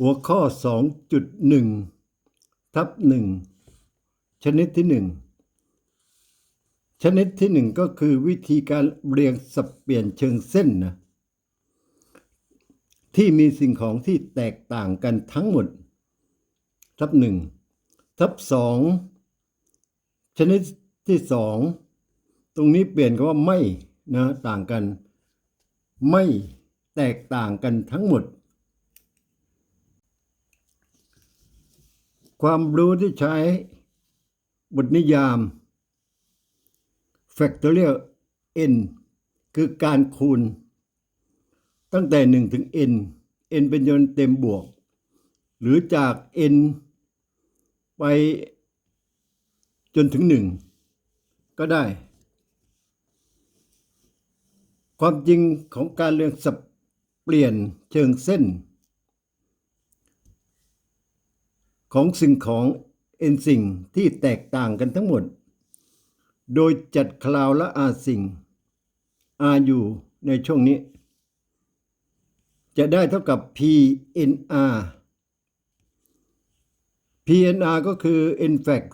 หัวข้อ 2.1 ทับ 1 ชนิดที่ 1 ชนิดที่ 1 ก็คือวิธีการเรียงสับเปลี่ยนเชิงเส้นนะที่มีสิ่งของที่แตกต่างกันทั้งหมด ทับ 1 ทับ 2 ชนิดที่ 2 ตรงนี้เปลี่ยนคำว่าไม่นะต่างกัน ไม่แตกต่างกันทั้งหมด ความรู้ที่ใช้บทนิยาม factorial n คือการคูณ ตั้งแต่ 1 ถึง n n เป็นจำนวนเต็มบวก หรือจาก n ไปจนถึง 1 ก็ได้ ความจริงของการเรียงสับเปลี่ยนเชิงเส้น ของสิ่งของเอนสิ่งที่แตกต่างกันทั้งหมด โดยจัดคลาวและอาสิ่ง อาอยู่ในช่วงนี้ จะได้เท่ากับ PNR PNR ก็คือ n fact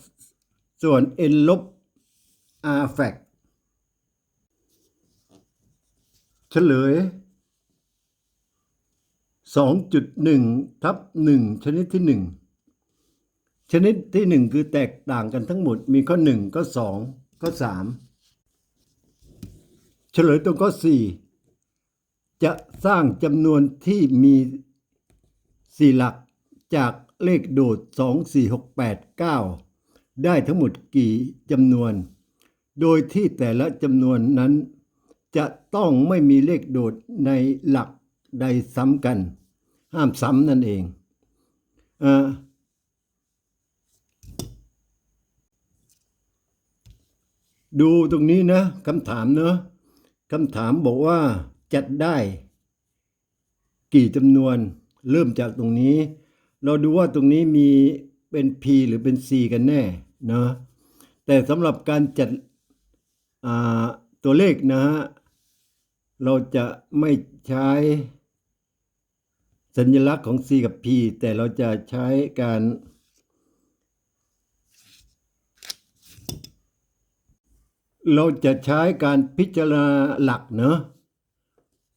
ส่วน n ลบ r fact เฉลย 2.1 ทับ 1 ชนิดที่ 1 ชนิดที่ 1 คือแตกต่างกันทั้งหมดมีข้อ 1 ข้อ 2 ข้อ 3 เฉลยตรงข้อ 4 จะสร้างจำนวนที่มี 4 หลักจากเลขโดด 2 4 6 8 9 ได้ทั้งหมดกี่จำนวน โดยที่แต่ละจำนวนนั้น จะต้องไม่มีเลขโดดในหลักใดซ้ำกัน ห้ามซ้ำนั่นเองอ่า ดูตรงนี้นะคำถามเนอะคำถามบอกว่าจัดได้ กี่จำนวน เริ่มจากตรงนี้ เราดูว่าตรงนี้มีเป็น P หรือเป็น C กันแน่เนอะแต่สำหรับการจัดตัวเลขนะฮะเราจะไม่ใช้สัญลักษณ์ของ C กับ P แต่เราจะใช้การ เราจะใช้การพิจารณาหลักเนอะ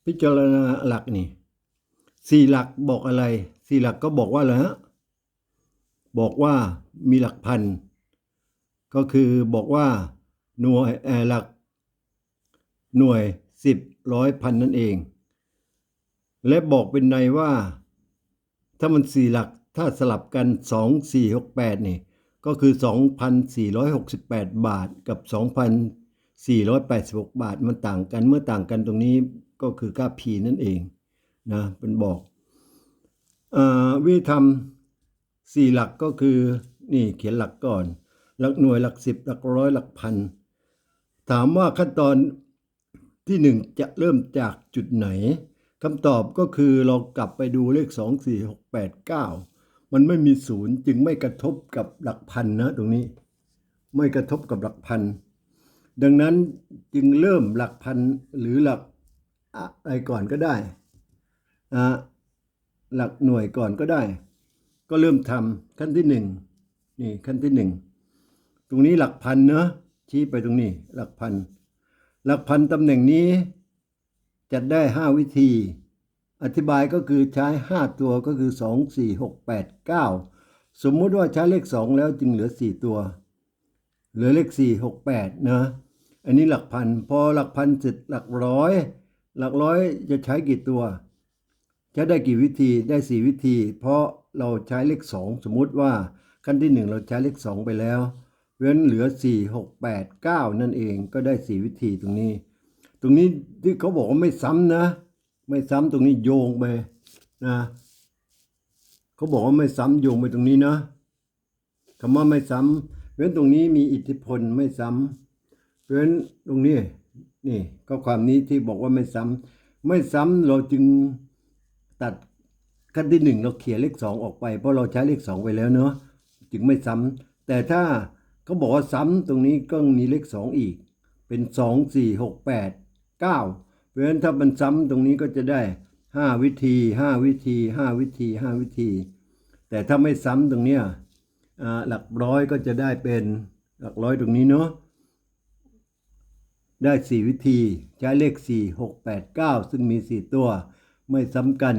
พิจารณาหลักนี่สี่หลักบอกอะไรสี่หลักก็บอกว่าอะไรฮะบอกว่ามีหลักพันก็คือบอกว่าหน่วยเอ่อหลัก หน่วยสิบร้อยพันนั่นเอง และบอกเป็นในว่า ถ้ามันสี่หลักถ้าสลับกันสองสี่หกแปดนี่ ก็คือสองพันสี่ร้อยหกสิบแปดบาทกับสองพันสี่ร้อยแปดสิบหกบาท มันต่างกันเมื่อต่างกันตรงนี้ก็คือค่า P นั่นเองนะเป็นบอกอวิธีทำสี่หลักก็คือนี่เขียนหลักก่อน หลักหน่วยหลักสิบหลักร้อยหลักพัน ถามว่าขั้นตอนที่หนึ่งจะเริ่มจากจุดไหนคำตอบก็คือเรากลับไปดูเลข2 4 6 8 9 มันไม่มีศูนย์จึงไม่กระทบกับหลักพันนะตรงนี้ ไม่กระทบกับหลักพัน ดังนั้นจึงเริ่มหลักพันหรือหลักอะไรก่อนก็ได้ หลักหน่วยก่อนก็ได้ ก็เริ่มทำขั้นที่หนึ่งนี่ขั้นที่หนึ่งตรงนี้หลักพันเนอะชี้ไปตรงนี้ หลักพัน หลักพันตำแหน่งนี้จัดได้5วิธี อธิบายก็คือใช้ 5 ตัวก็คือ 2 4 6 8 9 สมมุติว่าใช้เลข 2 แล้วจึงเหลือ 4 ตัว เหลือเลข 4 6 8 นะ อันนี้หลักพัน พอหลักพันเสร็จหลักร้อย หลักร้อยจะใช้กี่ตัว ใช้ได้กี่วิธีได้ 4 วิธี เพราะเราใช้เลข 2 สมมุติว่าขั้นที่ 1 เราใช้เลข 2 ไปแล้วเว้นเหลือ 4 6 8 9 นั่นเองก็ได้ 4 วิธีตรงนี้ ตรงนี้ที่เขาบอกว่าไม่ซ้ำนะ ไม่ซ้ำตรงนี้โยงไปนะเขาบอกว่าไม่ซ้ำโยงไปตรงนี้นะคำว่าไม่ซ้ำเพราะฉะนั้นตรงนี้มีอิทธิพลไม่ซ้ำเพราะฉะนั้นตรงนี้นี่ข้อความนี้ที่บอกว่าไม่ซ้ำไม่ซ้ำเราจึงตัดขั้นที่หนึ่งเราเขียนเลขสองออกไป เพราะเราใช้เลขสองไปแล้วเนาะจึงไม่ซ้ำแต่ถ้าเขาบอกว่าซ้ำตรงนี้ก็มีเลขสองอีก เป็นสองสี่หกแปดเก้า เพราะฉะนั้นถ้ามันซ้ำตรงนี้ก็จะได้ห้าวิธีห้าวิธีห้าวิธีห้าวิธี แต่ถ้าไม่ซ้ำตรงเนี้ยหลักร้อยก็จะได้เป็นหลักร้อยตรงนี้เนาะได้สี่วิธีใช้เลขสี่หกแปดเก้าซึ่งมีสี่ตัว ไม่ซ้ำกัน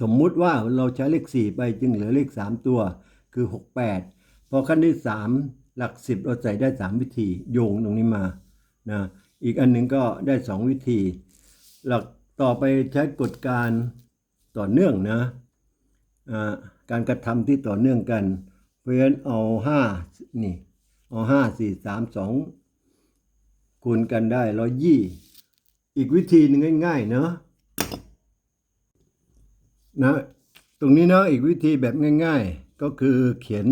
สมมุติว่าเราใช้เลขสี่ไปจึงเหลือเลขสามตัว คือหกแปดพอขั้นที่สามหลักสิบเราใส่ได้สามวิธีโยงตรงนี้มานะ อีกอันหนึ่งก็ได้สองวิธี หลักต่อไปใช้กฎการต่อเนื่องนะอ่าการกระทำที่ต่อเนื่องกันเพราะฉะนั้นเอาห้านี่เอาห้าสี่สามสองคูณกันได้ร้อยยี่อีกวิธีหนึ่งง่ายๆเนาะนะตรงนี้เนาะอีกวิธีแบบง่าย ๆ ก็คือเขียน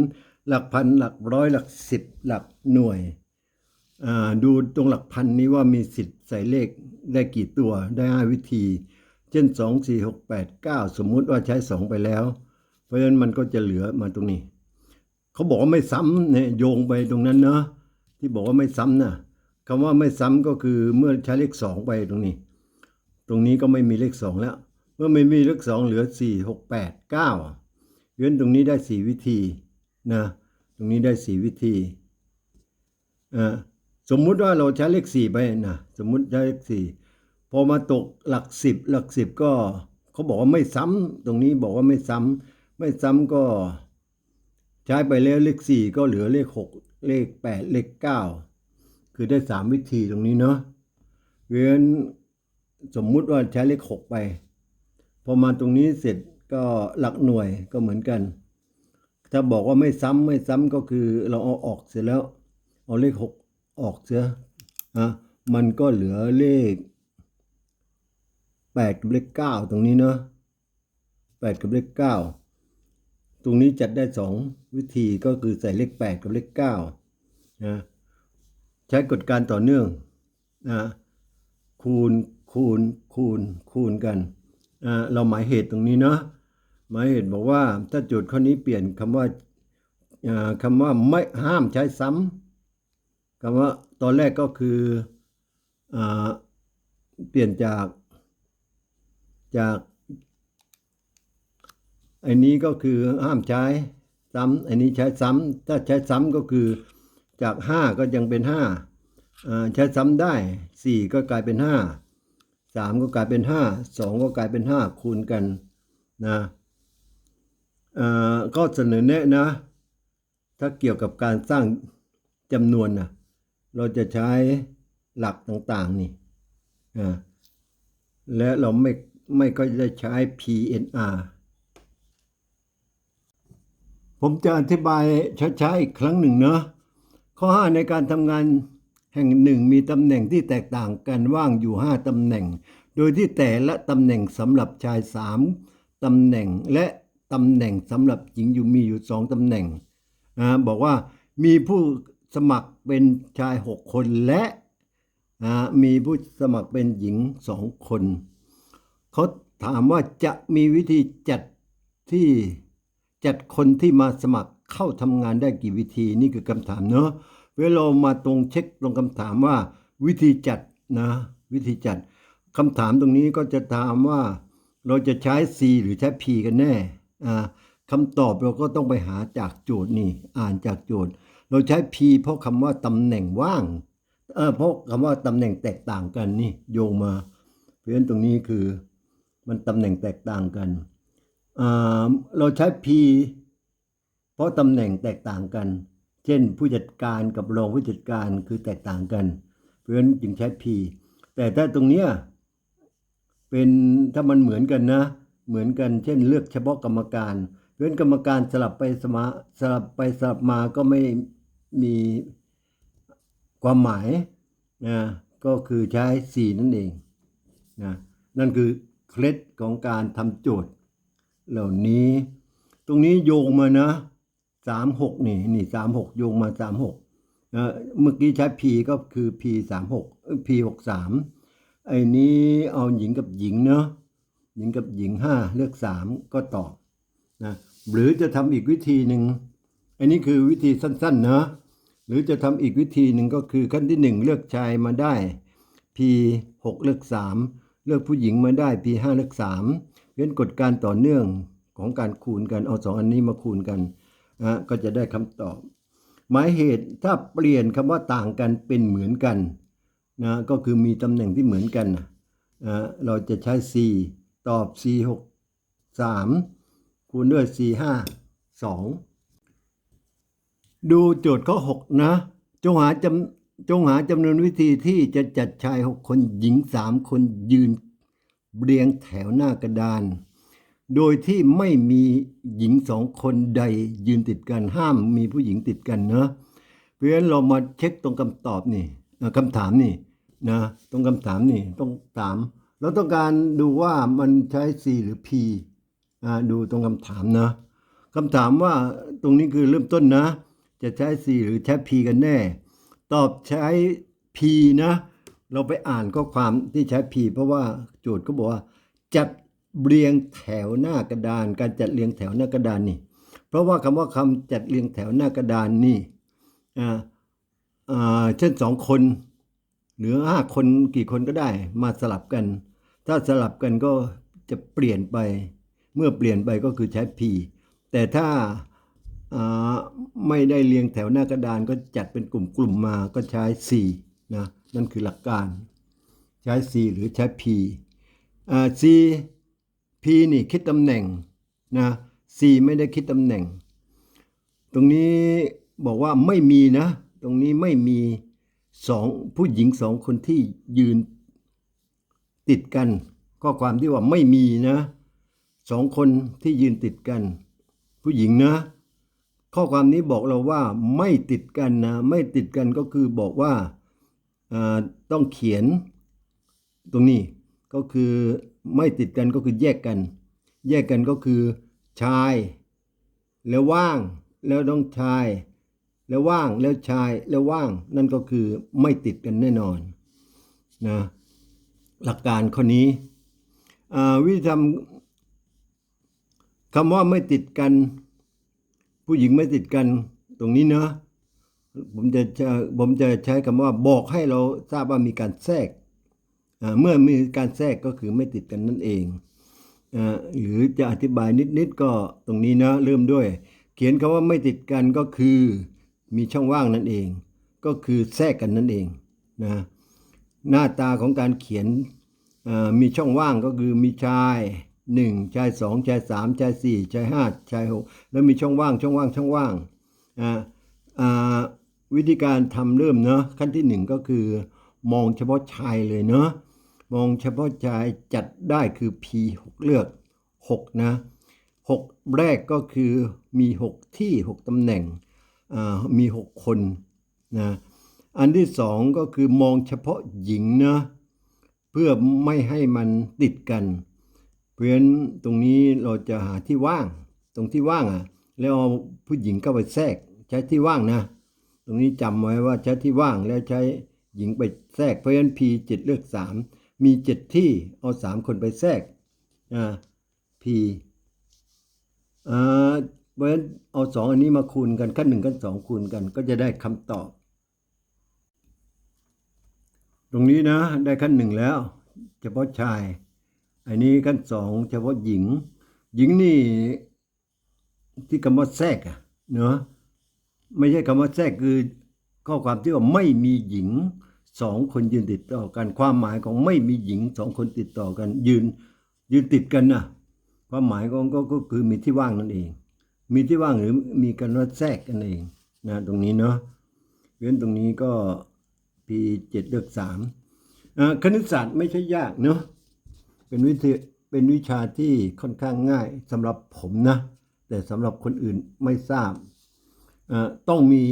หลักพันหลักร้อยหลักสิบหลักหน่วย ดูตรงหลักพันนี้ว่ามีสิทธิ์ใส่เลขได้กี่ตัวได้ห้าวิธี เช่นสองสี่หกแปดเก้าสมมุติว่าใช้สองไปแล้ว เพราะฉะนั้นมันก็จะเหลือมาตรงนี้ เขาบอกว่าไม่ซ้ำเนี่ยโยงไปตรงนั้นเนาะที่บอกว่าไม่ซ้ำนะคำว่าไม่ซ้ำก็คือเมื่อใช้เลขสองไปตรงนี้ ตรงนี้ก็ไม่มีเลขสองแล้ว เมื่อไม่มีเลขสองเหลือสี่หกแปดเก้าเว้นตรงนี้ได้สี่วิธีนะตรงนี้ได้สี่วิธีอ่า สมมุติว่าเราใช้เลขสี่ไปนะสมมุติใช้เลขสี่พอมาตกหลักสิบหลักสิบก็เขาบอกว่าไม่ซ้ำตรงนี้บอกว่าไม่ซ้ำไม่ซ้ำก็ใช้ไปแล้วเลขสี่ก็เหลือเลขหกเลขแปดเลขเก้าคือได้สามวิธีตรงนี้เนาะเว้นสมมุติว่าใช้เลขหกไป พอมาตรงนี้เสร็จก็หลักหน่วยก็เหมือนกัน ถ้าบอกว่าไม่ซ้ำไม่ซ้ำก็คือเราเอาออกเสร็จแล้ว เอาเลขหก ออกเสียอะมันก็เหลือเลขแปดกับเลขเก้าตรงนี้เนาะแปดกับเลขเก้าตรงนี้จัดได้สองวิธีก็คือใส่เลขแปดกับเลขเก้านะใช้กฎการต่อเนื่องนะคูณคูณคูณคูณกันอ่าเราหมายเหตุตรงนี้เนาะหมายเหตุบอกว่าถ้าโจทย์ข้อนี้เปลี่ยนคำว่าอ่าคำว่าไม่ห้ามใช้ซ้ำ คำว่าตอนแรกก็คืออเปลี่ยนจากจากไอ้นี้ก็คือห้ามใช้ซ้ำไอ้นี้ใช้ซ้ำถ้าใช้ซ้ำก็คือจากห้าก็ยังเป็นห้าใช้ซ้ำได้สี่ก็กลายเป็นห้าสามก็กลายเป็นห้าสองก็กลายเป็นห้าคูณกันนะก็เสนอแนะนะ ถ้าเกี่ยวกับการสร้างจำนวนนะ เราจะใช้หลักต่างๆนี่และเราไม่ไม่ก็ได้ใช้ PNR ผมจะอธิบายช้าๆอีกครั้งหนึ่งเนาะข้อ 5 ในการทำงานแห่งหนึ่งมีตำแหน่งที่แตกต่างกันว่างอยู่ 5ตำแหน่ง โดยที่แต่ละตำแหน่งสำหรับชาย 3ตำแหน่งและตำแหน่งสำหรับหญิงอยู่มีอยู่ 2ตำแหน่งอ่าบอกว่ามีผู้ สมัครเป็นชายหกคนและมีผู้สมัครเป็นหญิงสองคน เขาถามว่าจะมีวิธีจัดที่จัดคนที่มาสมัครเข้าทำงานได้กี่วิธีนี่คือคำถามเนอะเวลามาตรงเช็คตรงคำถามว่า วิธีจัดนะวิธีจัดคำถามตรงนี้ก็จะถามว่าเราจะใช้ C หรือใช้ P กันแน่คำตอบเราก็ต้องไปหาจากโจทย์นี่ อ่านจากโจทย์ เราใช้ P เพราะคำว่าตำแหน่งว่าง เออเพราะคำว่าตำแหน่งแตกต่างกันนี่โยงมา เพราะฉะนั้นตรงนี้คือ มันตำแหน่งแตกต่างกัน เราใช้ P เพราะตำแหน่งแตกต่างกัน เช่นผู้จัดการกับรองผู้จัดการคือแตกต่างกัน เพราะฉะนั้นจึงใช้ P แต่ถ้าตรงเนี้ยเป็นถ้ามันเหมือนกันนะ เหมือนกัน เช่น เลือกเฉพาะกรรมการเพราะฉะนั้นกรรมการสลับไปสมาสลับไปสลับมาก็ไม่ มีความหมายนะก็คือใช้ C นั่นเองนะนั่นคือเคล็ดของการทำโจทย์ เหล่านี้ ตรงนี้โยงมานะสามหกนี่นี่สามหกโยงมาสามหกเมื่อกี้ใช้ P ก็คือ P สามหก P หกสามไอ้นี้เอาหญิงกับหญิงเนาะหญิงกับหญิงห้าเลือกสามก็ตอบนะหรือจะทำอีกวิธีหนึ่งอันนี้คือวิธีสั้นๆเนาะ รือจะทำอีกวิธีหนึ่งก็คือขั้นที่หนึ่งเลือกชายมาได้ P หกเลือกสามเลือกผู้หญิงมาได้ p 5 เลือก3เว้นกฎการต่อเนื่องของการคูณกันเอาสองอันนี้มาคูณกันนะก็จะได้คำตอบ หมายเหตุถ้าเปลี่ยนคำว่าต่างกันเป็นเหมือนกันนะก็คือมีตำแหน่งที่เหมือนกันนะเราจะใช้ c ตอบ c 6 3คูณด้วย c 5 2 ดูโจทย์ข้อ 6 นะ จงหาจำจงหาจำนวนวิธีที่จะจัดชาย 6 คนหญิง 3 คนยืนเรียงแถวหน้ากระดาน โดยที่ไม่มีหญิงสองคนใดยืนติดกันห้ามมีผู้หญิงติดกันเนอะเพราะฉะนั้นเรามาเช็คตรงคำตอบนี่คำถามนี่นะตรงคำถามนี่ต้องถามเราต้องการดูว่ามันใช้ C หรือ P อ่าดูตรงคำถามนะคำถามว่าตรงนี้คือเริ่มต้นนะ จะใช้ C หรือใช้ P กันแน่ ตอบใช้ P นะ เราไปอ่านข้อความที่ใช้ P เพราะว่าโจทย์ก็บอกว่า จัดเรียงแถวหน้ากระดาน การจัดเรียงแถวหน้ากระดานนี่ เพราะว่าคำว่าคำจัดเรียงแถวหน้ากระดานนี่อ่าอ่าเช่นสองคนหรือห้าคนกี่คนก็ได้ มาสลับกัน ถ้าสลับกันก็จะเปลี่ยนไป เมื่อเปลี่ยนไปก็คือใช้ P แต่ถ้า ไม่ได้เรียงแถวหน้ากระดานก็จัดเป็นกลุ่มๆมาก็ใช้ C นะ นั่นคือหลักการ ใช้ C หรือใช้ P อ่า C P นี่คิดตำแหน่งนะ C ไม่ได้คิดตำแหน่ง ตรงนี้บอกว่าไม่มีนะ ตรงนี้ไม่มีสองผู้หญิงสองคนที่ยืนติดกัน ข้อความที่ว่าไม่มีนะสองคนที่ยืนติดกัน ผู้หญิงนะ ข้อความนี้บอกเราว่าไม่ติดกันนะ ไม่ติดกันก็คือบอกว่าต้องเขียนตรงนี้ก็คือไม่ติดกันก็คือแยกกัน แยกกันก็คือชาย แล้วว่าง แล้วต้องชาย แล้วว่างแล้วชายแล้วว่าง นั่นก็คือไม่ติดกันแน่นอนนะหลักการข้อนี้วิธีทำคำว่าไม่ติดกัน ผู้หญิงไม่ติดกันตรงนี้เนาะผมจะผมจะใช้คำว่าบอกให้เราทราบว่ามีการแทรกเมื่อมีการแทรกก็คือไม่ติดกันนั่นเองอหรือจะอธิบายนิดๆก็ตรงนี้นะเริ่มด้วย เขียนคำว่าไม่ติดกันก็คือมีช่องว่างนั่นเอง ก็คือแทรกกันนั่นเองนะหน้าตาของการเขียนมีช่องว่างก็คือมีชาย หนึ่งชายสองชายสามชายสี่ชายห้าชายหกแล้วมีช่องว่างช่องว่างช่องว่างอ่าอ่าวิธีการทำเริ่มเนาะขั้นที่หนึ่งก็คือ มองเฉพาะชายเลยเนาะมองเฉพาะชายจัดได้คือ P 6เลือก 6 นะ 6 แรกก็คือมี 6 ที่ 6ตำแหน่งอ่ามี 6 คนนะอันที่สองก็คือมองเฉพาะหญิงนะเพื่อไม่ให้มันติดกัน ราะฉะนั้นตรงนี้เราจะหาที่ว่าง ตรงที่ว่างอะ แล้วเอาผู้หญิงเข้าไปแทรก ใช้ที่ว่างนะ ตรงนี้จำไว้ว่าใช้ที่ว่างแล้วใช้หญิงไปแทรก เพราะฉะนั้น P 7เลือก3มี7ที่เอา3คนไปแทรกอ่า P อ่าเพราะฉะนั้นเอาสองอันนี้มาคูณกันขั้นหนึ่งขั้นสองคูณกัน ก็จะได้คำตอบ ตรงนี้นะได้ขั้นหนึ่งแล้ว เฉพาะชาย อันนี้ขั้นสองเฉพาะหญิง หญิงนี่ที่คำว่าแทรกอะเนาะไม่ใช่คำว่าแทรกคือข้อความที่ว่าไม่มีหญิงสองคนยืนติดต่อกัน ความหมายของไม่มีหญิงสองคนติดต่อกัน ยืนยืนติดกันนะความหมายของก็ก็คือมีที่ว่างนั่นเอง มีที่ว่างหรือมีกันว่าแทรกกันเองนะตรงนี้เนาะเพราะฉะนั้นตรงนี้ก็ P เจ็ดเลือกสามอ่าคณิตศาสตร์ไม่ใช่ยากเนาะ เป็นวิธีเป็นวิชาที่ค่อนข้างง่ายสำหรับผมนะ แต่สำหรับคนอื่นไม่ทราบอ่อต้องมี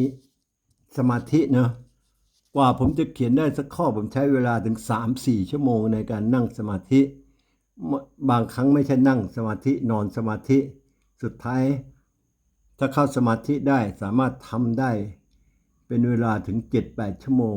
สมาธินะกว่าผมจะเขียนได้สักข้อผมใช้เวลาถึง 3-4 ชั่วโมงในการนั่งสมาธิ บางครั้งไม่ใช่นั่งสมาธินอนสมาธิ สุดท้าย ถ้าเข้าสมาธิได้สามารถทำได้ เป็นเวลาถึง 7-8 ชั่วโมง